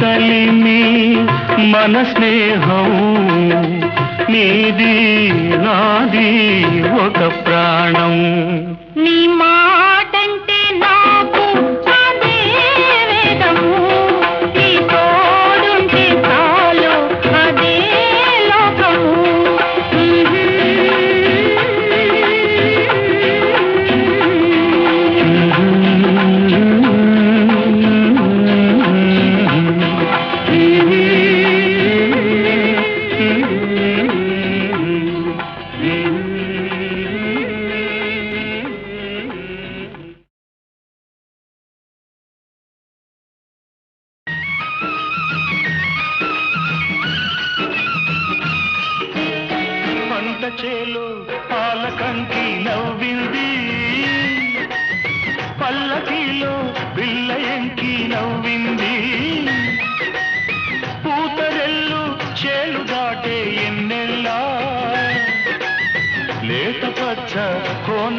కలిమి మన స్నేహం నీది నాది ఒక ప్రాణం.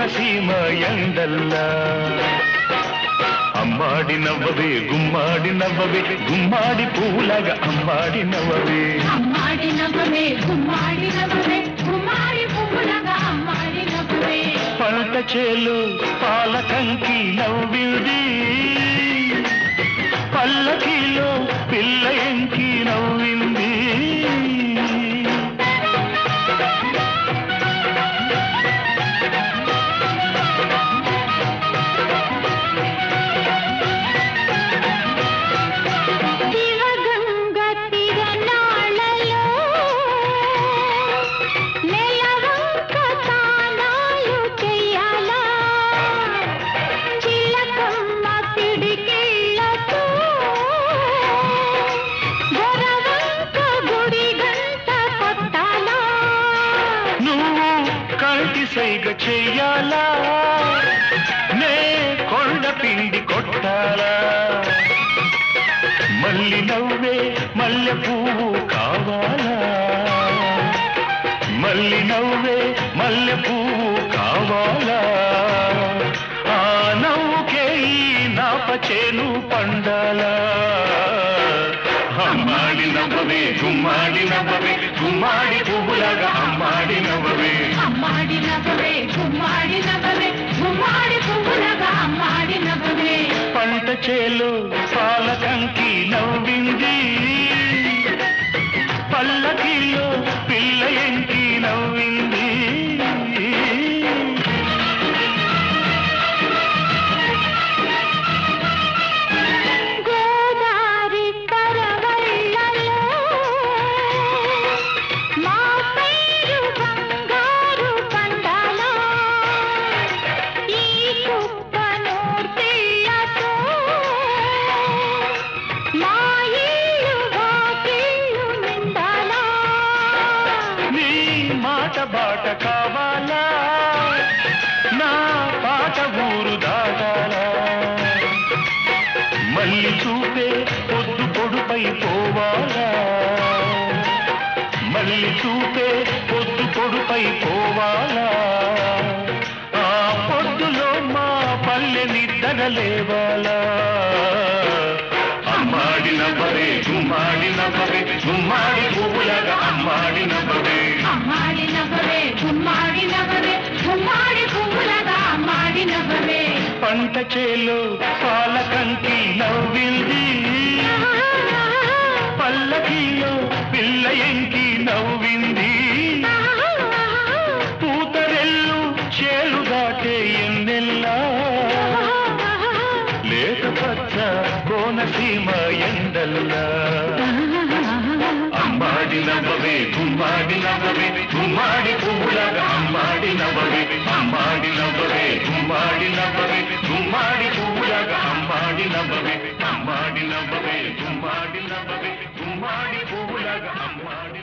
కోనసీమ ఎండల్లా అమ్మాడి నవ్వవే గుమ్మాడి నవ్వవే గుమ్మాడి పూలగా అమ్మాడి నవ్వవే అమ్మాడి నవ్వవే గుమ్మాడి నవ్వవే గుమ్మాడి పువ్వులగా అమ్మాడి నవ్వవే పంట చేలు పాలకంకి నవ్వింది. పల్లకిలో పిల్ల ఎంకి నవ్వింది. కావాలా ఆ నవ్వుకే ఈ నాపచేను పండాలా. అమ్మాడి నవ్వవే గుమ్మాడి నవ్వవే గుమ్మాడి పువ్వులాగా అమ్మాడి నవ్వవే. అమ్మాడి నవ్వవే గుమ్మాడి నవ్వవే గుమ్మాడి పువ్వులగా అమ్మాడి నవ్వవే. పంట చేలు మళ్ళీ చూపే పొద్దు పొడుపై పోవాలా? ఆ పొద్దులో మా పల్లె నిద్ర లేవాలా? అమ్మాడి నవ్వరే గుమ్మాడి నవ్వరే గుమ్మాడి పువ్వులాగా అమ్మాడి నవ్వరే అమ్మాడి నవ్వవే గుమ్మాడి నవ్వవే గుమ్మాడి పువ్వులగా అమ్మాడి నవ్వవే పంట చేలు పాలకంకి నవ్వింది. పల్లకిలో పిల్ల ఎంకి నవ్వింది. పూతరెల్లు చేలు దాటే ఎన్నెల్లా. లేత పచ్చ కోనసీమ ఎండల్లా. అమ్మాడి నవ్వవే గుమ్మాడి నవ్వవే గుమ్మాడి పువ్వులాగా అమ్మాడి నవ్వవే. అమ్మాడి నవ్వవే గుమ్మాడి నవ్వవే గుమ్మాడి పువ్వులాగా అమ్మాడి నవ్వవే. అమ్మాడి నవ్వవే గుమ్మాడి నవ్వవే గుమ్మాడి పువ్వులాగా అమ్మాడి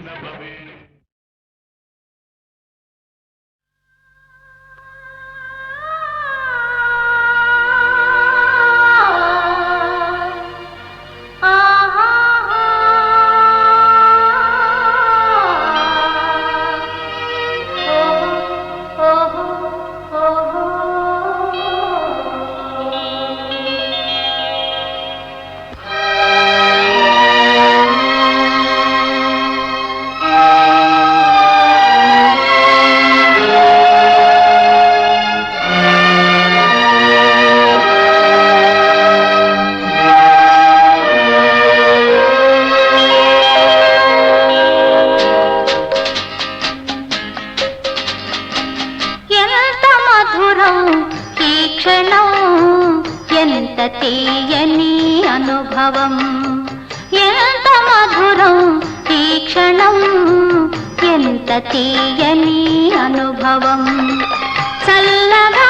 ఎంత తీయని అనుభవం. ఎంత మధురం ఈ క్షణం. ఎంత తీయని అనుభవం. చల్లగా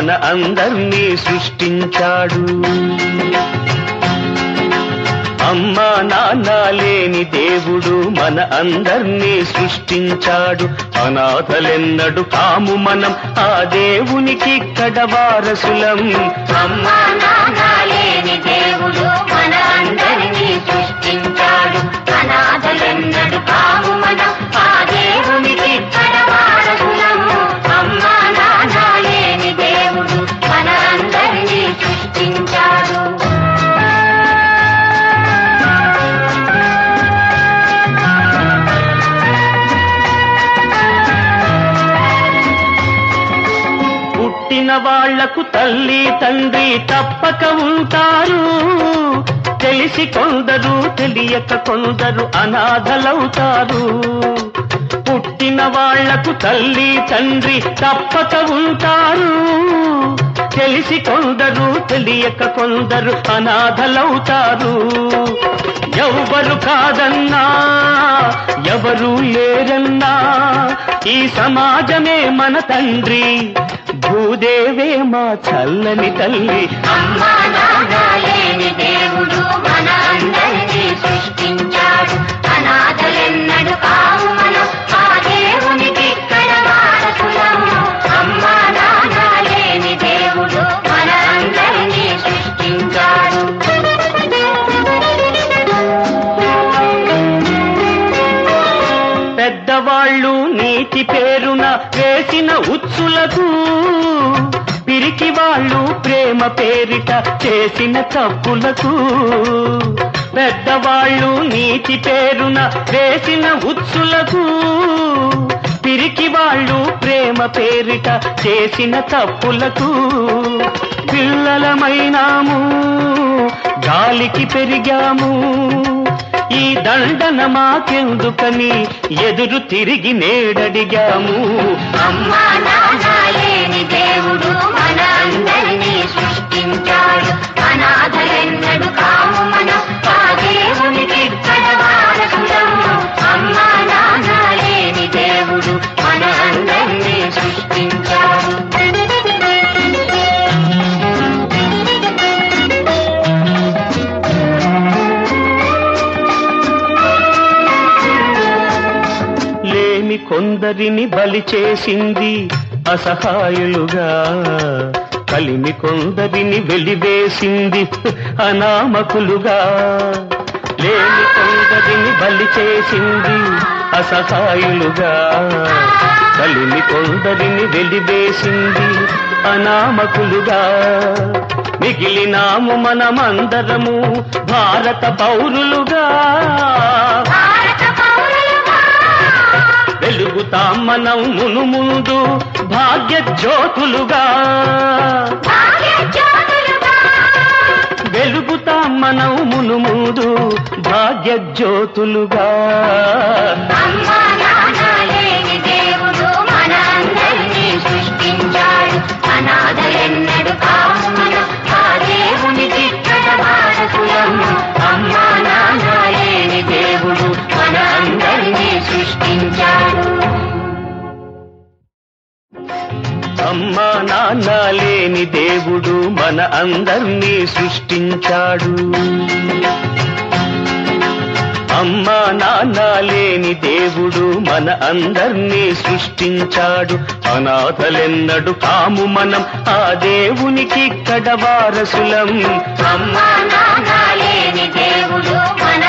మన అందర్నీ సృష్టించాడు. అమ్మా నాన్న లేని దేవుడు మన అందర్నీ సృష్టించాడు. అనాథలెన్నడు కాము మనం ఆ దేవునికి కడవారసులం. వారసులం అమ్మా నాన్న లేని దేవుడు వాళ్ళకు తల్లి తండ్రి తప్పక ఉంటారు. తెలిసి కొందరు తెలియక కొందరు అనాథలవుతారు. పుట్టిన వాళ్ళకు తల్లి తండ్రి తప్పక ఉంటారు. తెలిసి కొందరు తెలియక కొందరు అనాథలవుతారు. ఎవరు కాదన్నా ఎవరు లేరన్నా ఈ సమాజమే మన తండ్రి. భూదేవే మా చల్లని తల్లి. అమ్మా నాన్న లేని దేవుడు మన అందరినీ ప్రేమ పేరిట చేసిన తప్పులకు పెద్దవాళ్ళు నీతి పేరున వేసిన ఉత్సులకు పిరికి వాళ్ళు ప్రేమ పేరిట చేసిన తప్పులకు పిల్లలమైనాము గాలికి పెరిగాము. ఈ దండన మాకెందుకని ఎదురు తిరిగి నేడడిగాము. అమ్మా సృష్టించాడు అనాథలెన్నడు కాము మనం ఆ దేవునికి కడవారసులము అమ్మా నాన్న లేని దేవుడు మన అందరినీ సృష్టించాడు. లేమి కొందరిని బలి చేసింది అసహాయులుగా. కలిమి కొందరిని వెలివేసింది అనామకులుగా. లేని కొందరిని బలి చేసింది అసహాయులుగా. కలిమి కొందరిని వెలివేసింది అనామకులుగా. మిగిలినాము మనమందరము భారత పౌరులుగా. వెలుగుతాం మనం మును ముందు భాగ్య జ్యోతులుగా వెలుగుతాం మనం మును ముందు భాగ్య జ్యోతులుగా అనాథలెన్నడు మనం ఆ అమ్మా నాన్న లేని దేవుడు మన అందర్నీ సృష్టించాడు. అమ్మా నాన్న లేని దేవుడు మన అందర్నీ సృష్టించాడు. అనాథలెన్నడు కాము మనం ఆ దేవునికి ఇక్కడ వారసులం అమ్మా నాన్న లేని దేవుడు మన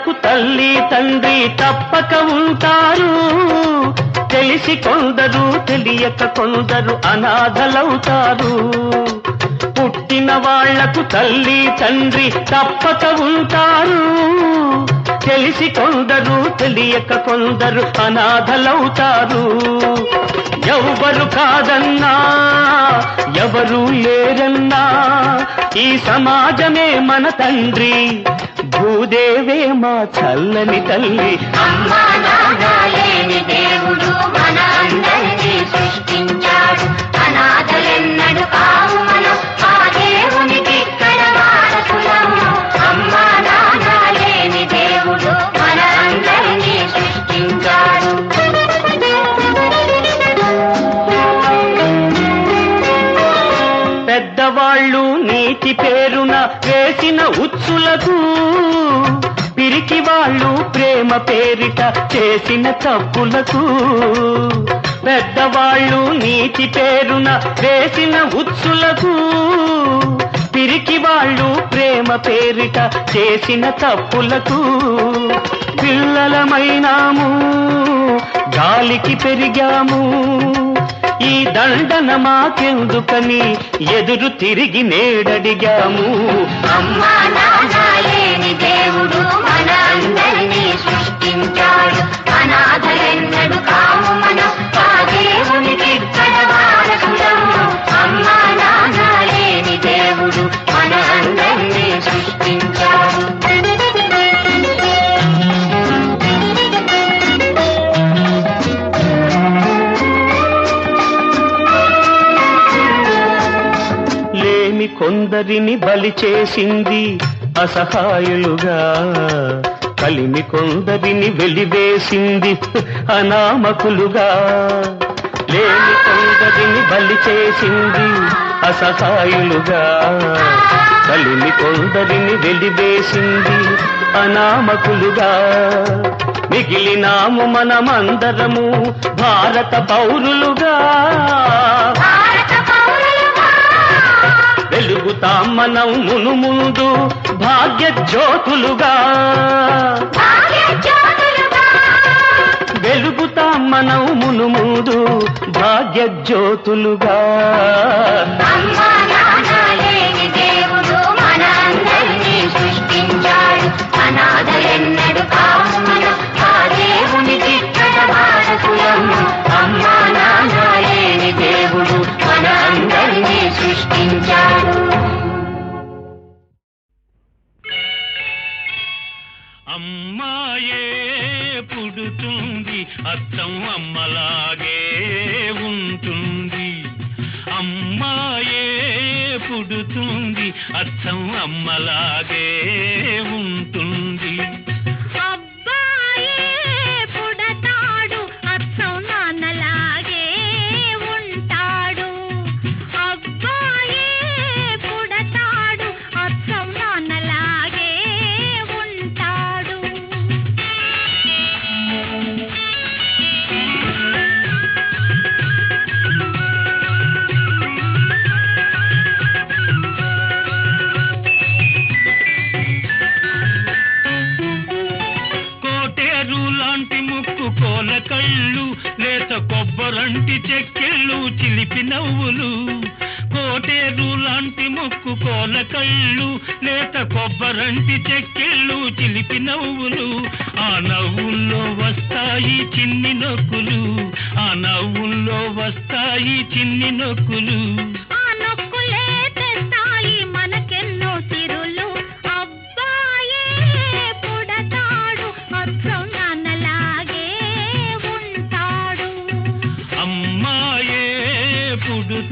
వాళ్ళకు తల్లి తండ్రి తప్పక ఉంటారు. తెలిసి కొందరు తెలియక కొందరు అనాథలవుతారు. పుట్టిన వాళ్ళకు తల్లి తండ్రి తప్పక ఉంటారు. తెలిసి కొందరు తెలియక కొందరు అనాథలవుతారు. ఎవరు కాదన్నా ఎవరు లేరన్నా ఈ సమాజమే మన తండ్రి. దేవేమా చల్లని తల్లి. అమ్మా! పేరిట చేసిన తప్పులకు పెద్దవాళ్ళు నీతి పేరున వేసిన ఉత్సులకు పిరికి వాళ్ళు ప్రేమ పేరిట చేసిన తప్పులకు పిల్లలమైనాము గాలికి పెరిగాము. ఈ దండన మాకెందుకని ఎదురు తిరిగి నేడడిగాము. అమ్మా కొందరిని బలి చేసింది అసహాయులుగా. కలిమి కొందరిని వెలివేసింది అనామకులుగా. లేని కొందరిని బలి చేసింది అసహాయులుగా. కలిమి కొందరిని వెలివేసింది అనామకులుగా. మిగిలినాము మనమందరము భారత పౌరులుగా. వెలుగుతాం మనం మును ముందు భాగ్య జ్యోతులుగా వెలుగుతాం మనం మును ముందు భాగ్య జ్యోతులుగా అమ్మా దేవుడు మన అందరినీ సృష్టించాడు. అనాథలెన్నడు కాము మనం ఆ దేవునికి ఇక్కడ వారసులము అమ్మా నాన్న లేని దేవుడు మన అందరినీ సృష్టించాడు. అమ్మాయే పుడుతుంది అత్తం అమ్మలాగే ఉంటుంది. అమ్మాయే పుడుతుంది అత్తం అమ్మలాగే ఉంటుంది.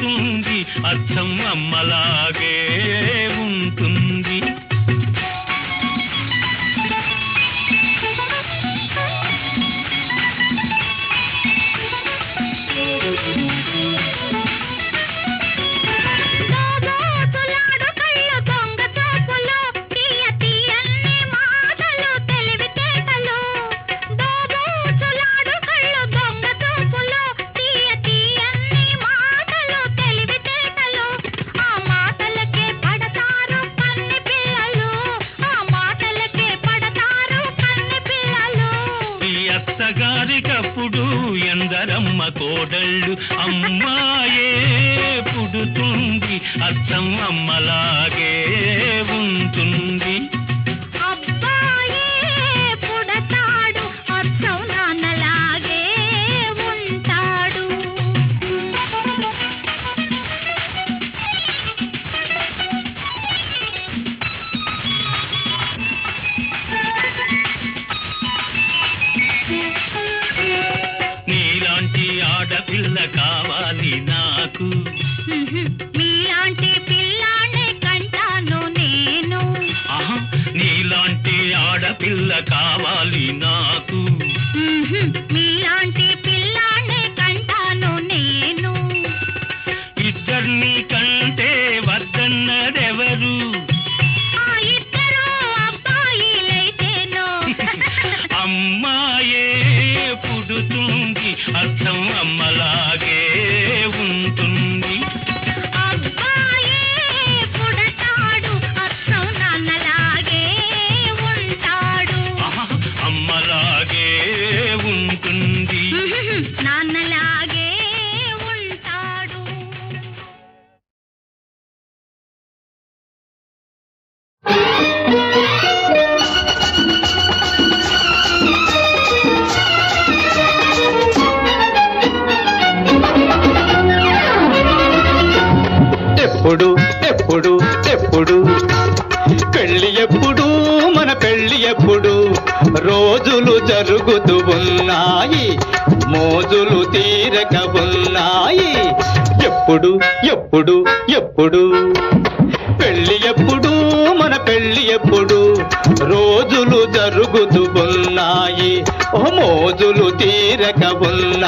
ఉంటుంది అచ్చం అమ్మలాగే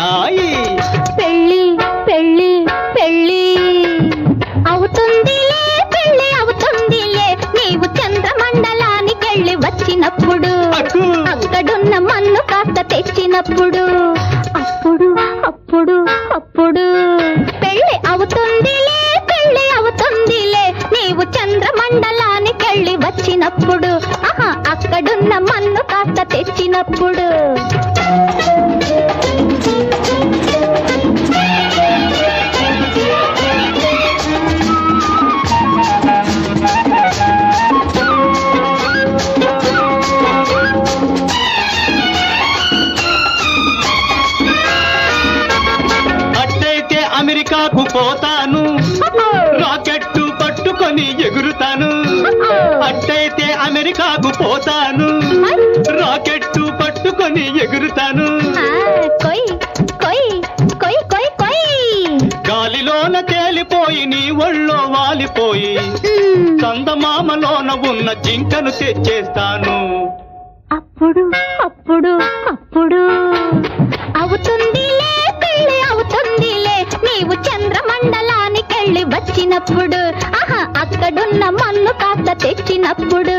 ఉన్నాయి పెళ్ళి పెళ్ళి పెళ్ళి. అవుతుందిలే పెళ్ళి అవుతుందిలే. నీవు చంద్రమండలానికెళ్ళి వచ్చినప్పుడు అక్కు. అక్కడున్న మన్ను కాస్త తెచ్చినప్పుడు అమెరికాకు పోతాను రాకెట్టు పట్టుకొని ఎగురుతాను. గాలిలోన తేలిపోయి నీ ఒళ్ళో వాలిపోయి మ్మ్. చందమామలోన ఉన్న జింకను తెచ్చేస్తాను. అప్పుడు అప్పుడు అప్పుడు. అవుతుందిలే పెళ్ళి అవుతుందిలే. నీవు చంద్రమండలానికెళ్ళి వచ్చినప్పుడు ఆహా అక్కడున్న మన్ను కాస్త తెచ్చినప్పుడు.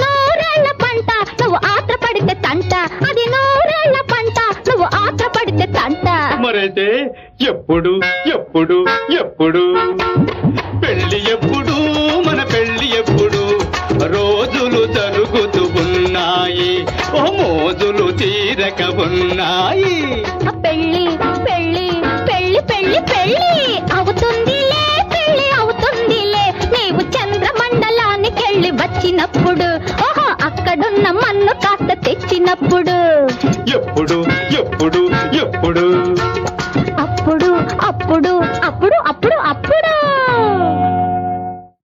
మరైతే ఎప్పుడు ఎప్పుడు ఎప్పుడు? పెళ్ళి ఎప్పుడు మన పెళ్ళి ఎప్పుడు? రోజులు జరుగుతూ ఉన్నాయి ఓ మోజులు తీరక ఉన్నాయి. ఆ పెళ్ళి పెళ్ళి పెళ్ళి పెళ్ళి పెళ్ళి అవుతుందిలే పెళ్ళి అవుతుందిలే. నీవు చంద్రమండలానికెళ్ళి వచ్చినప్పుడు ఓహో అక్కడున్న మన్ను కాస్త తెచ్చినప్పుడు. ఎప్పుడు ఎప్పుడు ఎప్పుడు?